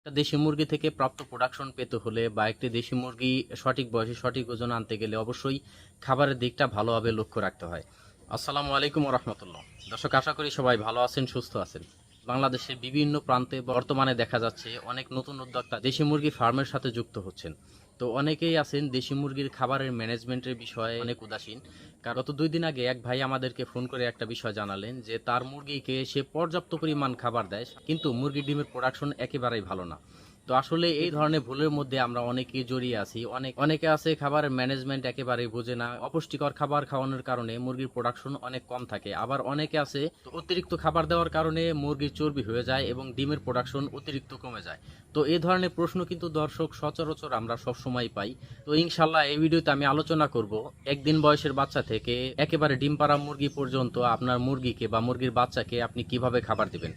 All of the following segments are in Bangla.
একটা দেশি মুরগি থেকে প্রাপ্ত প্রোডাকশন পেতে হলে বা একটি দেশি মুরগি সঠিক বয়সে সঠিক ওজন আনতে গেলে অবশ্যই খাবারের দিকটা ভালোভাবে লক্ষ্য রাখতে হয়। আসসালামু আলাইকুম রহমতুল্লাহ দর্শক, আশা করি সবাই ভালো আছেন, সুস্থ আছেন। বাংলাদেশের বিভিন্ন প্রান্তে বর্তমানে দেখা যাচ্ছে অনেক নতুন উদ্যোক্তা দেশি মুরগি ফার্মের সাথে যুক্ত হচ্ছেন। তো অনেকেই আছেন দেশি মুরগির খাবারের ম্যানেজমেন্টের বিষয়ে অনেক উদাসীন। কারণ গত দুই দিন আগে এক ভাই আমাদেরকে ফোন করে একটা বিষয় জানালেন যে তার মুরগিকে সে পর্যাপ্ত পরিমাণ খাবার দেয়, কিন্তু মুরগির ডিমের প্রোডাকশন একেবারেই ভালো না। তো আসলে এই ধরনের ভুলের মধ্যে আমরা অনেকেই জড়িয়ে আছি। অনেক, অনেকে আছে খাবারের ম্যানেজমেন্ট একেবারেই বোঝে না। অপুষ্টিকর খাবার খাওয়ানোর কারণে মুরগির প্রোডাকশন অনেক কম থাকে। আবার অনেকে আছে অতিরিক্ত খাবার দেওয়ার কারণে মুরগির চর্বি হয়ে যায় এবং ডিমের প্রোডাকশন অতিরিক্ত কমে যায়। তো এই ধরনের প্রশ্ন কিন্তু দর্শক সচরাচর আমরা সবসময় পাই। তো ইনশাল্লাহ এই ভিডিওতে আমি আলোচনা করব একদিন বয়সের বাচ্চা থেকে একেবারে ডিম পাড়া মুরগি পর্যন্ত আপনার মুরগিকে বা মুরগির বাচ্চাকে আপনি কীভাবে খাবার দিবেন।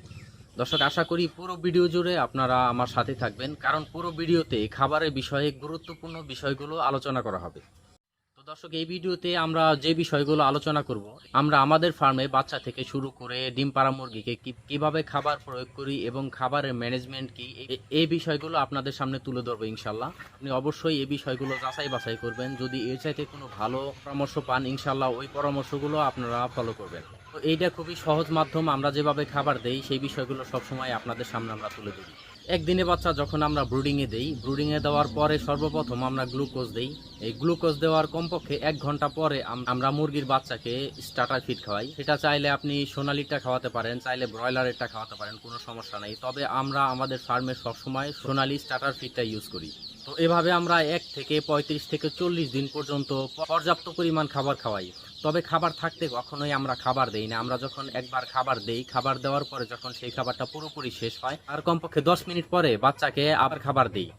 দর্শক, আশা করি পুরো ভিডিও জুড়ে আপনারা আমার সাথে থাকবেন, কারণ পুরো ভিডিওতে খাবারের বিষয়ে গুরুত্বপূর্ণ বিষয়গুলো আলোচনা করা হবে। তো দর্শক, এই ভিডিওতে আমরা যে বিষয়গুলো আলোচনা করব, আমরা আমাদের ফার্মে বাচ্চা থেকে শুরু করে ডিম পাড়া মুরগিকে কীভাবে খাবার প্রয়োগ করি এবং খাবারের ম্যানেজমেন্ট কি এই বিষয়গুলো আপনাদের সামনে তুলে ধরবো ইনশাল্লাহ আপনি অবশ্যই এই বিষয়গুলো যাচাই বাছাই করবেন, যদি এর চাইতে কোনো ভালো পরামর্শ পান ইনশাল্লাহ ওই পরামর্শগুলো আপনারা ফলো করবেন। এইটা খুবই সহজ মাধ্যম, আমরা যেভাবে খাবার দেই, সেই বিষয়গুলো সবসময় আপনাদের সামনে আমরা তুলে ধরি। একদিনে বাচ্চা যখন আমরা ব্রুডিংয়ে দেই ব্রুডিংয়ে দেওয়ার পরে সর্বপ্রথম আমরা গ্লুকোজ দেই। এই গ্লুকোজ দেওয়ার কমপক্ষে এক ঘণ্টা পরে আমরা মুরগির বাচ্চাকে স্টার্টার ফিড খাওয়াই। সেটা চাইলে আপনি সোনালিটা খাওয়াতে পারেন, চাইলে ব্রয়লারেরটা খাওয়াতে পারেন, কোনো সমস্যা নেই। তবে আমরা আমাদের ফার্মে সবসময় সোনালি স্টার্টার ফিডটা ইউজ করি। তো এভাবে আমরা এক থেকে পঁয়ত্রিশ থেকে চল্লিশ দিন পর্যন্ত পর্যাপ্ত পরিমাণ খাবার খাওয়াই। তবে খাবার থাকতে কখনোই আমরা খাবার দেই না। আমরা যখন একবার খাবার দেই, খাবার দেওয়ার পরে যখন সেই খাবারটা পুরোপুরি শেষ হয়, আর কমপক্ষে দশ মিনিট পরে বাচ্চাকে আবার খাবার দিই।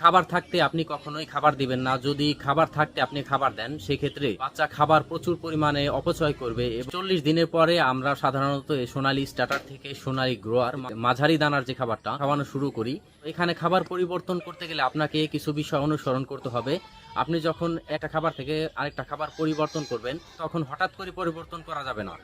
খাবার থাকতে আপনি কখনোই খাবার দিবেন না। যদি খাবার থাকতে আপনি খাবার দেন, সেক্ষেত্রে বাচ্চা খাবার প্রচুর পরিমাণে অপচয় করবে এবং চল্লিশ দিনের পরে আমরা সাধারণত সোনালি স্টার্টার থেকে সোনালি গ্রোয়ার মাঝারি দানার যে খাবারটা খাওয়ানো শুরু করি। এখানে খাবার পরিবর্তন করতে গেলে আপনাকে কিছু বিষয় অনুসরণ করতে হবে। আপনি যখন একটা খাবার থেকে আরেকটা খাবার পরিবর্তন করবেন, তখন হঠাৎ করে পরিবর্তন করা যাবে না।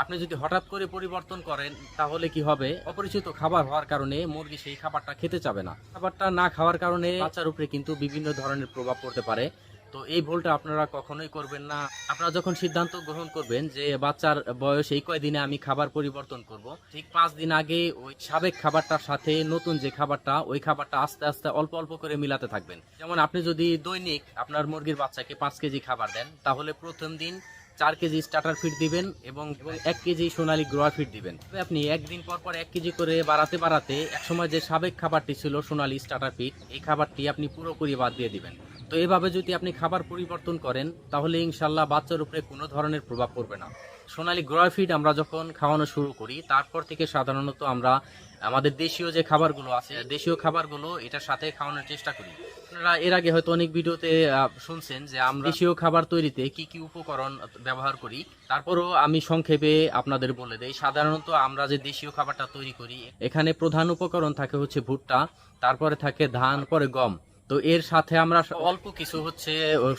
আপনি যদি হঠাৎ করে পরিবর্তন করেন, তাহলে কি হবে? অপরিচিত খাবার হওয়ার কারণে মুরগি সেই খাবারটা খেতে চাবে না। খাবারটা না খাওয়ার কারণে বাচ্চার উপরে কিন্তু বিভিন্ন ধরনের প্রভাব পড়তে পারে। তো এই ভুলটা আপনারা কখনোই করবেন না। আপনারা যখন সিদ্ধান্ত গ্রহণ করবেন যে বাচ্চার বয়স এই কয়দিনে আমি খাবার পরিবর্তন করব, ঠিক পাঁচ দিন আগে ওই সাবেক খাবারটার সাথে নতুন যে খাবারটা, ওই খাবারটা আস্তে আস্তে অল্প অল্প করে মিলাতে থাকবেন। যেমন আপনি যদি দৈনিক আপনার মুরগির বাচ্চাকে পাঁচ কেজি খাবার দেন, তাহলে প্রথম দিন চার কেজি স্টার্টার ফিড দিবেন এবং এক কেজি সোনালি গ্রোয়ার ফিড দিবেন। আপনি একদিন পর পর এক কেজি করে বাড়াতে বাড়াতে একসময় যে সাবেক খাবারটি ছিল সোনালি স্টার্টার ফিড এই খাবারটি আপনি পুরোপুরি বাদ দিয়ে দিবেন। তো এভাবে যদি আপনি খাবার পরিবর্তন করেন, তাহলে ইনশাল্লাহ বাচ্চার উপরে কোনো ধরনের প্রভাব পড়বে না। সোনালী গ্রোয়ার ফিড আমরা যখন খাওয়ানো শুরু করি, তারপর থেকে সাধারণত আমরা আমাদের দেশীয় যে খাবারগুলো আছে, দেশীয় খাবারগুলো এটার সাথে খাওয়ানোর চেষ্টা করি। আপনারা এর আগে হয়তো অনেক ভিডিওতে শুনছেন যে আমরা দেশীয় খাবার তৈরিতে কি কি উপকরণ ব্যবহার করি, তারপরও আমি সংক্ষেপে আপনাদের বলে দেই। সাধারণত আমরা যে দেশীয় খাবারটা তৈরি করি, এখানে প্রধান উপকরণ থাকে হচ্ছে ভুট্টা, তারপরে থাকে ধান, পরে গম। তো এর সাথে আমরা অল্প কিছু হচ্ছে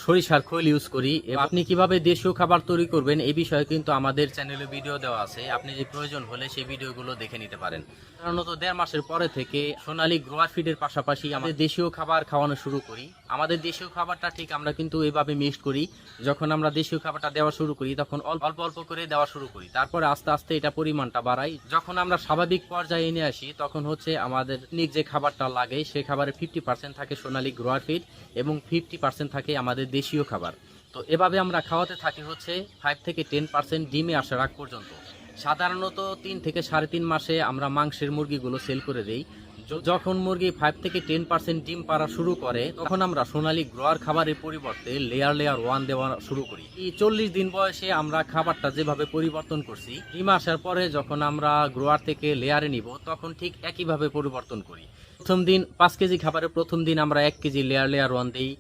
সরিষার খৈল ইউজ করি। আপনি কীভাবে দেশীয় খাবার তৈরি করবেন এই বিষয়ে কিন্তু আমাদের চ্যানেলে ভিডিও দেওয়া আছে। আপনি যে প্রয়োজন হলে সেই ভিডিওগুলো দেখে নিতে পারেন। সাধারণত দেড় মাসের পরে থেকে সোনালী গ্রোয়ার ফিডের পাশাপাশি আমাদের দেশীয় খাবার খাওয়ানো শুরু করি। আমাদের দেশীয় খাবারটা ঠিক আমরা কিন্তু এইভাবে মিক্সড করি। যখন আমরা দেশীয় খাবারটা দেওয়া শুরু করি, তখন অল্প অল্প করে দেওয়া শুরু করি। তারপরে আস্তে আস্তে এটা পরিমাণটা বাড়াই। যখন আমরা স্বাভাবিক পর্যায়ে এনে আসি, তখন হচ্ছে আমাদের নিক যে খাবারটা লাগে সেই খাবারের ফিফটি পার্সেন্ট থাকে গ্রোয়ার ফিড এবং ফিফটি পার্সেন্ট থাকে আমাদের দেশীয় খাবার। তো এভাবে আমরা খাওয়াতে থাকি হচ্ছে ফাইভ থেকে টেন পার্সেন্ট ডিমে আসার আগ পর্যন্ত। সাধারণত তিন থেকে সাড়ে তিন মাসে আমরা মাংসের মুরগিগুলো সেল করে দেই। যখন মুরগি ফাইভ থেকে টেন পার্সেন্ট ডিম পাড়া শুরু করে, তখন আমরা সোনালী গ্রোয়ার খাবারের পরিবর্তে লেয়ার লেয়ার ওয়ান দেওয়া শুরু করি। এই চল্লিশ দিন বয়সে আমরা খাবারটা যেভাবে পরিবর্তন করছি, ডিম আসার পরে যখন আমরা গ্রোয়ার থেকে লেয়ারে নিব, তখন ঠিক একইভাবে পরিবর্তন করি। প্রথম দিন পাঁচ কেজি খাবারের প্রথম দিন আমরা এক কেজি লেয়ার লেয়ার ওয়ান দিই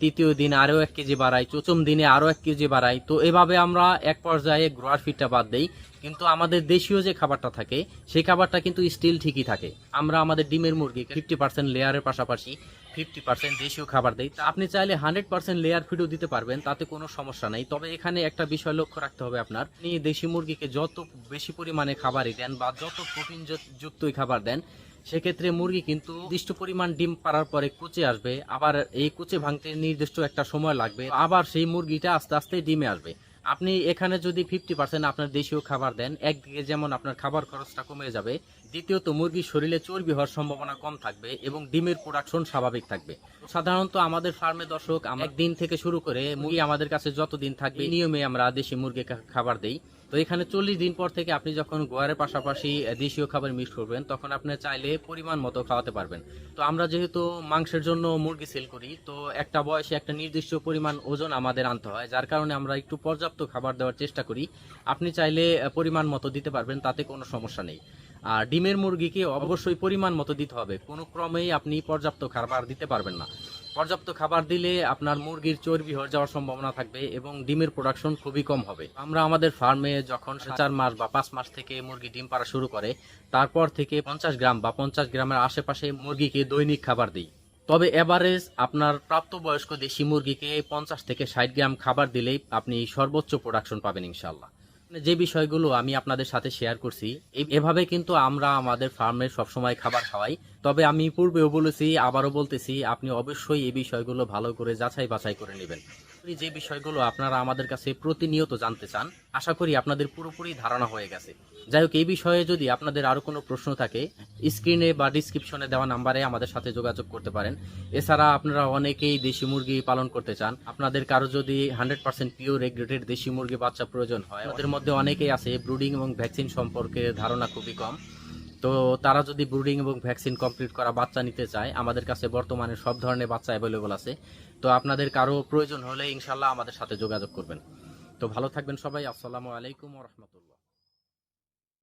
তৃতীয় দিন আরও এক কেজি বাড়াই, চতুর্থ দিনে আরও এক কেজি বাড়াই। তো এভাবে আমরা এক পর্যায়ে গ্রোয়ার ফিডটা বাদ দিই। কিন্তু আমাদের দেশীয় যে খাবারটা থাকে, সেই খাবারটা কিন্তু স্টিল ঠিকই থাকে। আমরা আমাদের ডিমের মুরগি ফিফটি পার্সেন্ট লেয়ারের পাশাপাশি ফিফটি পার্সেন্ট দেশীয় খাবার দেই। আপনি চাইলে হান্ড্রেড পার্সেন্ট লেয়ার ফিডও দিতে পারবেন, তাতে কোনো সমস্যা নেই। তবে এখানে একটা বিষয় লক্ষ্য রাখতে হবে আপনার। আপনি দেশি মুরগিকে যত বেশি পরিমাণে খাবারই দেন বা যত প্রোটিন যুক্তই খাবার দেন সেক্ষেত্রে মুরগি কিন্তু নির্দিষ্ট পরিমাণ ডিম পাড়ার পরে কুচে আসবে, আবার এই কুচে ভাঙতে নির্দিষ্ট একটা সময় লাগবে, আবার সেই মুরগিটা আস্তে আস্তে ডিমে আসবে। আপনি এখানে যদি ফিফটি পার্সেন্ট আপনার দেশীয় খাবার দেন, একদিকে যেমন আপনার খাবার খরচটা কমে যাবে, দ্বিতীয়ত মুরগির শরীরে চর্বি হওয়ার সম্ভাবনা কম থাকবে এবং ডিমের প্রোডাকশন স্বাভাবিক থাকবে। সাধারণত আমাদের ফার্মে দর্শক একদিন থেকে শুরু করে মুরগি আমাদের কাছে যতদিন থাকবে নিয়মে আমরা দেশি মুরগি খাবার দেই। তো এখানে চল্লিশ দিন পর থেকে আপনি যখন গোয়ারের পাশাপাশি দেশীয় খাবার মিক্স করবেন, তখন আপনি চাইলে পরিমাণ মতো খাওয়াতে পারবেন। তো আমরা যেহেতু মাংসের জন্য মুরগি সেল করি, তো একটা বয়সে একটা নির্দিষ্ট পরিমাণ ওজন আমাদের আনতে হয়, যার কারণে আমরা একটু পর্যাপ্ত খাবার দেওয়ার চেষ্টা করি। আপনি চাইলে পরিমাণ মতো দিতে পারবেন, তাতে কোনো সমস্যা নেই। আর ডিমের মুরগিকে অবশ্যই পরিমাণ মতো দিতে হবে, কোনো ক্রমেই আপনি পর্যাপ্ত খাবার দিতে পারবেন না। পর্যাপ্ত খাবার দিলে আপনার মুরগির চর্বি হয়ে যাওয়ার সম্ভাবনা থাকবে এবং ডিমের প্রোডাকশন খুবই কম হবে। আমরা আমাদের ফার্মে যখন চার মাস বা পাঁচ মাস থেকে মুরগি ডিম পাড়া শুরু করে, তারপর থেকে পঞ্চাশ গ্রাম বা পঞ্চাশ গ্রামের আশেপাশে মুরগিকে দৈনিক খাবার দিই। তবে এভারেজ আপনার প্রাপ্তবয়স্ক দেশি মুরগিকে পঞ্চাশ থেকে ষাট গ্রাম খাবার দিলেই আপনি সর্বোচ্চ প্রোডাকশন পাবেন ইনশাল্লাহ যে বিষয়গুলো আমি আপনাদের সাথে শেয়ার করছি এভাবে কিন্তু আমরা আমাদের ফার্মে সবসময় খাবার খাওয়াই। তবে আমি পূর্বেও বলেছি, আবারও বলতেছি, আপনি অবশ্যই এই বিষয়গুলো ভালো করে যাচাই বাছাই করে নেবেন। যে বিষয়গুলো আপনারা আমাদের কাছে প্রতিনিয়ত জানতে চান, আশা করি আপনাদের পুরোপুরি ধারণা হয়ে গেছে। যাই হোক, এই বিষয়ে যদি আপনাদের আরও কোনো প্রশ্ন থাকে, স্ক্রিনে বা ডিসক্রিপশনে দেওয়া নাম্বারে আমাদের সাথে যোগাযোগ করতে পারেন। এছাড়া আপনারা অনেকেই দেশি মুরগি পালন করতে চান। আপনাদের কারও যদি হান্ড্রেড পার্সেন্ট পিওর রেগ্রেটেড দেশি মুরগি বাচ্চা প্রয়োজন হয়, ওদের মধ্যে অনেকেই আছে ব্রুডিং এবং ভ্যাকসিন সম্পর্কে ধারণা খুবই কম। তো তারা যদি ব্রুডিং এবং ভ্যাকসিন কমপ্লিট করা বাচ্চা নিতে চায়, আমাদের কাছে বর্তমানে সব ধরনের বাচ্চা অ্যাভেলেবল আছে। তো আপনাদের কারও প্রয়োজন হলে ইনশাল্লাহ আমাদের সাথে যোগাযোগ করবেন। তো ভালো থাকবেন সবাই। আসসালামু আলাইকুম রহমতুল্লাহ।